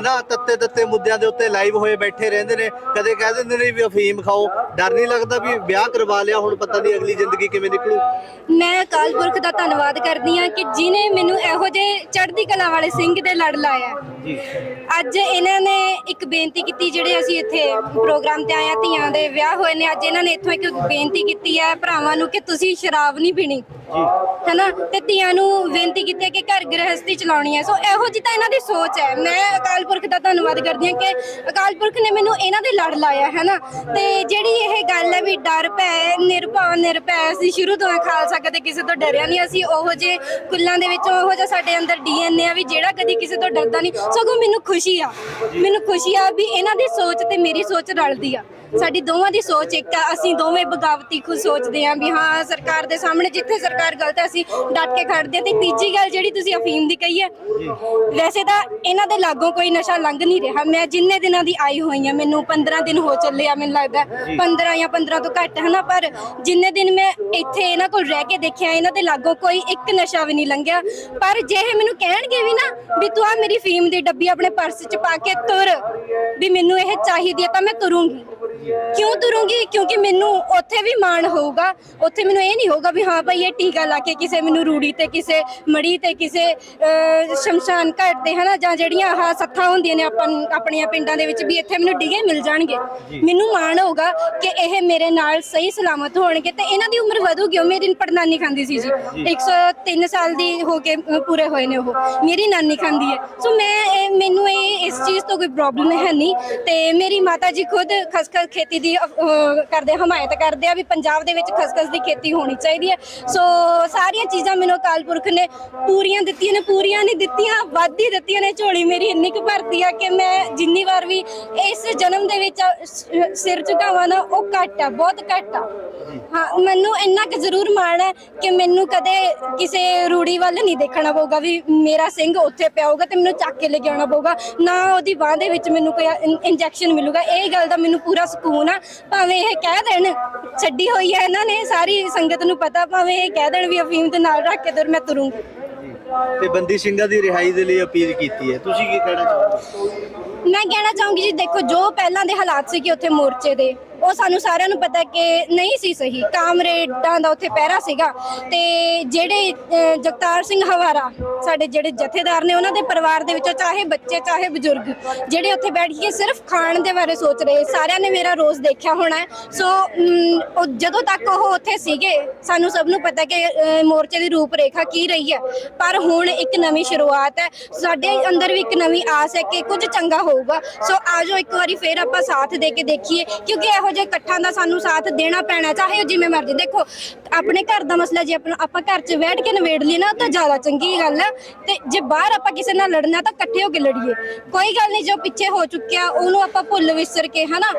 ਨਾ ਤੱਤੇ ਤੱਤੇ ਮੁੱਦਿਆਂ ਦੇ ਉੱਤੇ ਲਾਈਵ ਹੋਏ ਬੈਠੇ ਰਹਿੰਦੇ ਨੇ ਕਦੇ ਕਹਿ ਦਿੰਦੇ ਨੇ ਵੀ ਅਫੀਮ ਖਾਓ। ਡਰ ਨਹੀਂ ਲੱਗਦਾ ਵੀ ਵਿਆਹ ਕਰਵਾ ਲਿਆ ਹੁਣ ਪਤਾ ਨਹੀਂ ਅਗਲੀ ਜ਼ਿੰਦਗੀ ਕਿਵੇਂ ਨਿਕਲੂ। ਮੈਂ ਅਕਾਲ ਪੁਰਖ ਦਾ ਧੰਨਵਾਦ ਕਰਦੀ ਹਾਂ ਕਿ ਜਿਨੇ ਮੈਨੂੰ ਇਹੋ ਜਿਹੇ ਚੜ੍ਹਦੀ ਕਲਾ ਵਾਲੇ ਸਿੰਘ ਦੇ ਲੜ ਲਾਇਆ ਜੀ। ਅੱਜ ਇਹਨਾਂ ਨੇ ਇੱਕ ਬੇਨਤੀ ਕੀਤੀ ਜਿਹੜੇ ਅਸੀਂ ਇੱਥੇ ਪ੍ਰੋਗਰਾਮ ਤੇ ਆਏ ਧੀਆਂ ਦੇ ਵਿਆਹ ਹੋਏ ਨੇ ਅੱਜ ਇਹਨਾਂ ਨੇ ਇੱਥੋਂ ਇੱਕ ਬੇਨਤੀ ਕੀਤੀ ਹੈ ਭਰਾਵਾਂ ਨੂੰ ਕਿ ਤੁਸੀਂ ਸ਼ਰਾਬ ਨਹੀਂ ਪੀਣੀ। ਹੈਨਾ? ਤੇ ਧੀਆਂ ਨੂੰ ਬੇਨਤੀ ਕੀਤੀ ਹੈ ਕਿ ਘਰ ਗ੍ਰਹਸਥੀ ਚਲਾਉਣੀ ਹੈ। ਸੋ ਇਹੋ ਜਿਹੀ ਤਾਂ ਇਹਨਾਂ ਦੀ ਸੋਚ ਹੈ। ਮੈਂ ਅਕਾਲ ਪੁਰਖ ਦਾ ਧੰਨਵਾਦ ਕਰਦੀ ਹਾਂ ਕਿ ਅਕਾਲ ਪੁਰਖ ਨੇ ਮੈਨੂੰ ਇਹਨਾਂ ਦੇ ਲੜ ਲਾਇਆ ਹੈਨਾ? ਤੇ ਜਿਹੜੀ ਇਹ ਗੱਲ ਹੈ ਵੀ ਡਰ ਭੈ ਨਿਰਭੈ ਨਿਰਭੈ ਅਸੀਂ ਸ਼ੁਰੂ ਤੋਂ ਹੀ ਖਾਲਸਾ ਕਦੇ ਕਿਸੇ ਤੋਂ ਡਰਿਆ ਨਹੀਂ। ਅਸੀਂ ਉਹੋ ਜੇ ਕੁੱਲਾਂ ਦੇ ਵਿੱਚੋਂ ਉਹੋ ਜਿਹਾ ਸਾਡੇ ਅੰਦਰ ਡੀਐਨਏ ਆ ਵੀ ਜਿਹੜਾ ਕਦੀ ਕਿਸੇ ਤੋਂ ਡਰਦਾ ਨਹੀਂ। ਸਗੋਂ ਮੈਨੂੰ ਖੁਸ਼ੀ ਆ। ਮੈਨੂੰ ਖੁਸ਼ੀ ਆ ਵੀ ਇਹਨਾਂ ਦੀ ਸੋਚ ਤੇ ਮੇਰੀ ਸੋਚ ਰਲਦੀ ਆ। ਸਾਡੀ ਦੋਵਾਂ ਦੀ ਸੋਚ ਇੱਕ ਆ ਅਸੀਂ ਦੋਵੇਂ ਬਗਾਵਤੀ ਖੁਦ ਸੋਚਦੇ ਆਂ ਵੀ ਹਾਂ ਸਰਕਾਰ ਦੇ ਸਾਹਮਣੇ ਜਿੱਥੇ ਸਰਕਾਰ ਗਲਤ ਹੈ ਅਸੀਂ ਡਟ ਕੇ ਖੜਦੇ ਹਾਂ ਤੇ ਤੀਜੀ ਗੱਲ ਜਿਹੜੀ ਤੁਸੀਂ ਅਫੀਮ ਦੀ ਕਹੀ ਹੈ ਵੈਸੇ ਤਾਂ ਇਹਨਾਂ ਦੇ ਲਾਗੋਂ ਕੋਈ ਨਸ਼ਾ ਲੰਘ ਨਹੀਂ ਰਿਹਾ। ਮੈਂ ਜਿੰਨੇ ਦਿਨਾਂ ਦੀ ਆਈ ਹੋਈ ਆ ਮੈਨੂੰ 15 ਦਿਨ ਹੋ ਚੱਲੇ ਆ ਮੈਨੂੰ ਲੱਗਦਾ 15 ਜਾਂ 15 ਤੋਂ ਘੱਟ ਹੈ ਨਾ ਪਰ ਜਿੰਨੇ ਦਿਨ ਮੈਂ ਇੱਥੇ ਇਹਨਾਂ ਕੋਲ ਰਹਿ ਕੇ ਦੇਖਿਆ ਇਹਨਾਂ ਦੇ ਲਾਗੋਂ ਕੋਈ ਇੱਕ ਨਸ਼ਾ ਵੀ ਨਹੀਂ ਲੰਘਿਆ। ਪਰ ਜੇ ਇਹ ਮੈਨੂੰ ਕਹਿਣਗੇ ਵੀ ਨਾ ਵੀ ਤੂੰ ਆ ਮੇਰੀ ਫੀਮ ਦੀ ਡੱਬੀ ਆਪਣੇ ਪਰਸ 'ਚ ਪਾ ਕੇ ਤੁਰ ਵੀ ਮੈਨੂੰ ਇਹ ਚਾਹੀਦੀ ਹੈ ਤਾਂ ਮੈਂ ਤੁਰੂੰਗੀ। ਕਿਉਂ ਤੁਰੂੰਗੀ? ਕਿਉਂਕਿ ਮੈਨੂੰ ਉੱਥੇ ਵੀ ਮਾਣ ਹੋਊਗਾ। ਉੱਥੇ ਮੈਨੂੰ ਇਹ ਨਹੀਂ ਹੋਊਗਾ ਵੀ ਹਾਂ ਭਾਈ ਇਹ ਟੀਕਾ ਲਾ ਕੇ ਕਿਸੇ ਮੈਨੂੰ ਰੂੜੀ ਤੇ ਕਿਸੇ ਮੜੀ ਤੇ ਕਿਸੇ ਅਹ, ਸ਼ਮਸ਼ਾਨ ਘਾਟ ਤੇ ਹਨਾ ਜਾਂ ਜਿਹੜੀਆਂ ਆਹ ਸੱਥਾਂ ਹੁੰਦੀਆਂ ਨੇ ਆਪਾਂ ਨੂੰ- ਆਪਣੀਆਂ ਪਿੰਡਾਂ ਦੇ ਵਿੱਚ ਵੀ ਇੱਥੇ ਮੈਨੂੰ ਡਿਗੇ ਮਿਲ ਜਾਣਗੇ। ਮੈਨੂੰ ਮਾਣ ਹੋਊਗਾ ਕਿ ਇਹ ਮੇਰੇ ਨਾਲ ਸਹੀ ਸਲਾਮਤ ਹੋਣਗੇ ਤੇ ਇਹਨਾਂ ਦੀ ਉਮਰ ਵਧੂਗੀ। ਉਹ ਮੇਰੀ ਪੜਨਾਨੀ ਖਾਂਦੀ ਸੀ ਜੀ। 103 ਸਾਲ ਦੀ ਹੋ ਕੇ ਪੂਰੇ ਹੋਏ ਨੇ ਉਹ। ਮੇਰੀ ਨਾਨੀ ਖਾਂਦੀ ਹੈ। ਸੋ ਮੈਂ ਇਹ- ਮੈਨੂੰ ਇਹ ਇਸ ਚੀਜ਼ ਤੋਂ ਕੋਈ ਪ੍ਰੋਬਲਮ ਹੈ ਨਹੀਂ। ਤੇ ਮੇਰੀ ਮਾਤਾ ਜੀ ਖੁਦ ਖਸਖਸ ਖੇਤੀ ਦੀ ਅਹ, ਕਰਦੇ ਹਮਾਇਤ ਕਰਦੇ ਆ ਵੀ ਪੰਜਾਬ ਦੇ ਵਿੱਚ ਖਸਖਸ ਦੀ ਖੇਤੀ ਹੋਣੀ ਚਾਹੀਦੀ ਹੈ। ਸੋ ਸਾਰੀਆਂ ਚੀਜ਼ਾਂ ਮੈਨੂੰ ਅਕਾਲ ਪੁਰਖ ਨੇ ਪੂਰੀਆਂ ਦਿੱਤੀਆਂ ਨੇ ਪੂਰੀਆਂ ਨਹੀਂ ਦਿੱਤੀਆਂ ਵੱਧ ਹੀ ਦਿੱਤੀਆਂ ਨੇ। ਝੋਲੀ ਮੇਰੀ ਇੰਨੀ ਕੁ ਭਰਤੀ ਆ ਕਿ ਮੈਂ ਜਿੰਨੀ ਵਾਰ ਵੀ ਇਸ ਜਨਮ ਦੇ ਵਿੱਚ ਸ- ਸਿਰ ਝੁਕਾਵਾਂ ਨਾ ਉਹ ਘੱਟ ਆ ਬਹੁਤ ਘੱਟ ਆ। ਹਾਂ ਮੈਨੂੰ ਇੰਨਾ ਕੁ ਜ਼ਰੂਰ ਮਾਣ ਹੈ ਕਿ ਮੈਨੂੰ ਕਦੇ ਕਿਸੇ ਰੂੜੀ ਵੱਲ ਨਹੀਂ ਦੇਖਣਾ ਪਊਗਾ ਵੀ ਮੇਰਾ ਸਿੰਘ ਉੱਥੇ ਪਿਆ ਹੋਊਗਾ ਤੇ ਮੈਨੂੰ ਚੱਕ ਕੇ ਲੈ ਕੇ ਆਉਣਾ ਪਊਗਾ। ਨਾ ਉਹਦੀ ਬਾਹ ਦੇ ਵਿੱਚ ਮੈਨੂੰ ਕੋਈ ਇੰਜੈਕਸ਼ਨ ਮਿਲੂਗਾ। ਇਹ ਗੱਲ ਦਾ ਮੈਨੂੰ ਪੂਰਾ ਸਕੂਨ ਆ ਭਾਵੇਂ ਇਹ ਕਹਿ ਦੇਣ ਛੱਡੀ ਹੋਈ ਹੈ ਇਹਨਾਂ ਨੇ ਸਾਰੀ ਸੰਗਤ ਨੂੰ ਪਤਾ ਭਾਵੇਂ ਇਹ ਕਹਿ ਦੇਣ ਵੀ ਅਫੀਮ ਦੇ ਨਾਲ ਰੱਖ ਕੇ ਤੁਰ ਮੈਂ ਤੁਰੂੰਗੀ ਤੇ ਬੰਦੀ ਸਿੰਘਾਂ ਦੀ ਰਿਹਾਈ ਦੇ ਲਈ ਅਪੀਲ ਕੀਤੀ ਹੈ। ਤੁਸੀਂ ਕੀ ਕਹਿਣਾ ਚਾਹੋਗੇ? ਮੈਂ ਕਹਿਣਾ ਚਾਹੂੰਗੀ ਜੀ ਦੇਖੋ ਜੋ ਪਹਿਲਾਂ ਦੇ ਹਾਲਾਤ ਸੀ ਕਿ ਉੱਥੇ ਮੋਰਚੇ ਦੇ ਉਹ ਸਾਨੂੰ ਸਾਰਿਆਂ ਨੂੰ ਪਤਾ ਕਿ ਨਹੀਂ ਸੀ ਸਹੀ। ਕਾਮਰੇਡਾਂ ਦਾ ਉੱਥੇ ਪਹਿਰਾ ਸੀਗਾ ਤੇ ਜਿਹੜੇ ਜਗਤਾਰ ਸਿੰਘ ਹਵਾਰਾ, ਸਾਡੇ ਜਿਹੜੇ ਜਥੇਦਾਰ ਨੇ, ਉਹਨਾਂ ਦੇ ਪਰਿਵਾਰ ਦੇ ਵਿੱਚੋਂ ਚਾਹੇ ਬੱਚੇ, ਚਾਹੇ ਬਜ਼ੁਰਗ, ਜਿਹੜੇ ਉੱਥੇ ਬੈਠ ਕੇ ਸਿਰਫ ਖਾਣ ਦੇ ਬਾਰੇ ਸੋਚ ਰਹੇ, ਸਾਰਿਆਂ ਨੇ ਮੇਰਾ ਰੋਜ਼ ਦੇਖਿਆ ਹੋਣਾ। ਸੋ ਜਦੋਂ ਤੱਕ ਉਹ ਉੱਥੇ ਸੀਗੇ, ਸਾਨੂੰ ਸਭ ਨੂੰ ਪਤਾ ਕਿ ਮੋਰਚੇ ਦੀ ਰੂਪਰੇਖਾ ਕੀ ਰਹੀ ਹੈ। ਪਰ ਹੁਣ ਇੱਕ ਨਵੀਂ ਸ਼ੁਰੂਆਤ ਹੈ। ਸਾਡੇ ਅੰਦਰ ਵੀ ਇੱਕ ਨਵੀਂ ਆਸ ਹੈ ਕਿ ਕੁਝ ਚੰਗਾ ਹੋਊਗਾ। ਸੋ ਆਜੋ ਇੱਕ ਵਾਰੀ ਫੇਰ ਆਪਾਂ ਸਾਥ ਦੇ ਕੇ ਦੇਖੀਏ, ਕਿਉਂਕਿ ਇਹੋ ਜਿਹੇ ਇਕੱਠਾਂ ਦਾ ਸਾਨੂੰ ਸਾਥ ਦੇਣਾ ਪੈਣਾ ਚਾਹੇ ਉਹ ਜਿਵੇਂ ਮਰਜ਼ੀ। ਦੇਖੋ ਆਪਣੇ ਘਰ ਦਾ ਮਸਲਾ ਜੇ ਆਪਣਾ ਆਪਾਂ ਘਰ 'ਚ ਬੈਠ ਕੇ ਨਿਬੇੜ ਲਈਏ ਨਾ, ਤਾਂ ਜ਼ਿਆਦਾ ਚੰਗੀ ਗੱਲ ਹੈ ਤੇ ਜੇ ਬਾਹਰ ਆਪਾਂ ਕਿਸੇ ਨਾਲ ਲੜਨਾ, ਤਾਂ ਇਕੱਠੇ ਹੋ ਕੇ ਲੜੀਏ। ਕੋਈ ਗੱਲ ਨਹੀਂ, ਜੋ ਪਿੱਛੇ ਹੋ ਚੁੱਕਿਆ, ਉਹਨੂੰ ਆਪਾਂ ਭੁੱਲ ਵਿਸਰ ਕੇ, ਹਨਾ?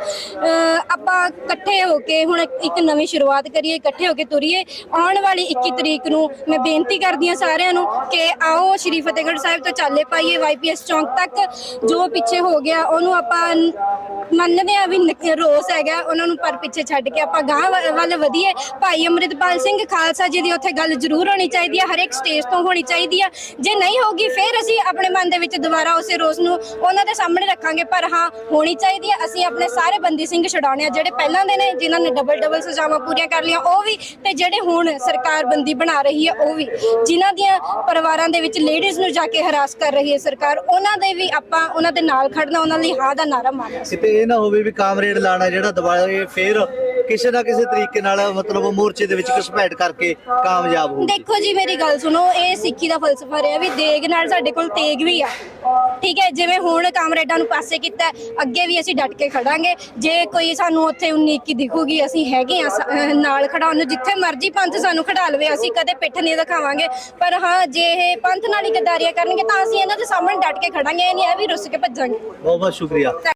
ਆਪਾਂ ਇਕੱਠੇ ਹੋ ਕੇ ਹੁਣ ਇੱਕ ਨਵੀਂ ਸ਼ੁਰੂਆਤ ਕਰੀਏ, ਇਕੱਠੇ ਹੋ ਕੇ ਤੁਰੀਏ। ਆਉਣ ਵਾਲੀ 21 ਤਰੀਕ ਨੂੰ ਮੈਂ ਬੇਨਤੀ ਕਰਦੀ ਹਾਂ ਸਾਰਿਆਂ ਨੂੰ ਕਿ ਆਓ ਸ਼੍ਰੀ ਫਤਿਹਗੜ੍ਹ ਸਾਹਿਬ ਤੋਂ ਚਾਲੇ ਪਾਈਏ ਵਾਈਪੀਐਸ ਚੌਂਕ ਤੱਕ। ਜੋ ਪਿੱਛੇ ਹੋ ਗਿਆ, ਉਹਨੂੰ ਆਪਾਂ ਮੰਨਦੇ ਆ ਵੀ ਰੋਸ ਹੈਗਾ, ਉਹਨਾਂ ਨੂੰ ਪਰ ਪਿੱਛੇ ਛੱਡ ਕੇ ਆਪਾਂ ਗਾਂ ਵੱਲ ਵਧੀਏ। ਭਾਈ ਅਮਰਿਤਪਾਲ ਸਿੰਘ ਖਾਲਸਾ ਜੀ ਦੀ ਉੱਥੇ ਗੱਲ ਜ਼ਰੂਰ ਹੋਣੀ ਚਾਹੀਦੀ ਹੈ ਹਰ ਇੱਕ ਸਟੇਜ ਤੋਂ ਹੋਣੀ ਚਾਹੀਦੀ ਹੈ। ਜੇ ਨਹੀਂ ਹੋਗੀ ਫਿਰ ਅਸੀਂ ਆਪਣੇ ਮਨ ਦੇ ਵਿੱਚ ਦੁਬਾਰਾ ਉਸੇ ਰੋਸ ਨੂੰ ਉਹਨਾਂ ਦੇ ਸਾਹਮਣੇ ਰੱਖਾਂਗੇ। ਪਰ ਹਾਂ, ਹੋਣੀ ਚਾਹੀਦੀ ਹੈ, ਅਸੀਂ ਆਪਣੇ ਸਾਰੇ ਬੰਦੀ ਸਿੰਘ ਛਡਾਉਣੇ ਆ, ਜਿਹੜੇ ਪਹਿਲਾਂ ਦੇ ਨੇ, ਜਿਨ੍ਹਾਂ ਨੇ ਡਬਲ ਡਬਲ ਸਜ਼ਾਵਾਂ ਪੂਰੀਆਂ ਕਰ ਲਈਆਂ, ਉਹ ਵੀ ਤੇ ਜਿਹੜੇ ਹੁਣ ਸਰਕਾਰ ਬੰਦੀ ਬਣਾ ਰਹੀ ਹੈ, ਉਹ ਵੀ। ਜਿਨ੍ਹਾਂ ਦੀਆਂ ਪਰਿਵਾਰਾਂ ਦੇ ਵਿੱਚ ਲੇਡੀਜ਼ ਨੂੰ ਜਾ ਕੇ ਹਰਾਸ ਕਰ ਰਹੀ ਹੈ ਸਰਕਾਰ, ਉਹਨਾਂ ਦੇ ਵੀ ਆਪਾਂ ਉਹਨਾਂ ਦੇ ਨਾਲ ਖੜਨਾ, ਉਹਨਾਂ ਲਈ ਹਾਂ ਦਾ ਨਾਰਾ ਮਾਰਨਾ। ਕਿਤੇ ਇਹ ਨਾ ਹੋਵੇ ਵੀ ਕਾਮਰੇਡ ਲਾਣਾ ਜਿਹੜਾ ਦੁਬਾਰਾ ਫੇਰ ਕਿਸੇ ਨਾ ਕਿਸੇ ਤਰੀਕੇ ਨਾਲ ਮਤਲਬ ਮੋਰਚੇ ਦੇ ਵਿੱਚ ਘਸਪੈਠ ਕਰਕੇ ਕਾਮਯਾਬ ਹੋ ਦੇਖੋ ਜੀ ਮੇਰੀ ਗੱਲ ਸੁਣੋ ਇਹ ਸਿੱਖੀ ਦਾ ਫਲਸਫਾ ਰਿਹਾ ਵੀ ਦੇਗ ਨਾਲ ਸਾਡੇ ਕੋਲ ਤੇਗ ਵੀ ਆ। ਠੀਕ ਹੈ ਜਿਵੇਂ ਹੁਣ ਕਾਮਰੇਡਾਂ ਨੂੰ ਪਾਸੇ ਕੀਤਾ ਹੈ, ਅੱਗੇ ਵੀ ਅਸੀਂ ਡਟ ਕੇ ਖੜਾਂਗੇ। ਜੇ ਕੋਈ ਸਾਨੂੰ ਉੱਥੇ 19 ਕੀ ਦਿਖੂਗੀ ਅਸੀਂ ਹੈਗੇ ਆ ਨਾਲ ਖੜਾਉਣ ਨੂੰ ਜਿੱਥੇ ਮਰਜ਼ੀ ਪੰਥ ਸਾਨੂੰ ਖੜਾ ਲਵੇ ਅਸੀਂ ਕਦੇ ਪਿੱਠ ਨਹੀਂ ਦਿਖਾਵਾਂਗੇ। ਪਰ ਹਾਂ ਜੇ ਇਹ ਪੰਥ ਨਾਲ ਹੀ ਗੱਦਾਰੀਆਂ ਕਰਨਗੇ ਤਾਂ ਅਸੀਂ ਇਹਨਾਂ ਦੇ ਸਾਹਮਣੇ ਡਟ ਕੇ ਖੜਾਂਗੇ ਇਹ ਨਹੀਂ ਇਹ ਵੀ ਰੁੱਸ ਕੇ ਭੱਜਾਂਗੇ। ਬਹੁਤ ਬਹੁਤ ਸ਼ੁਕਰੀਆ।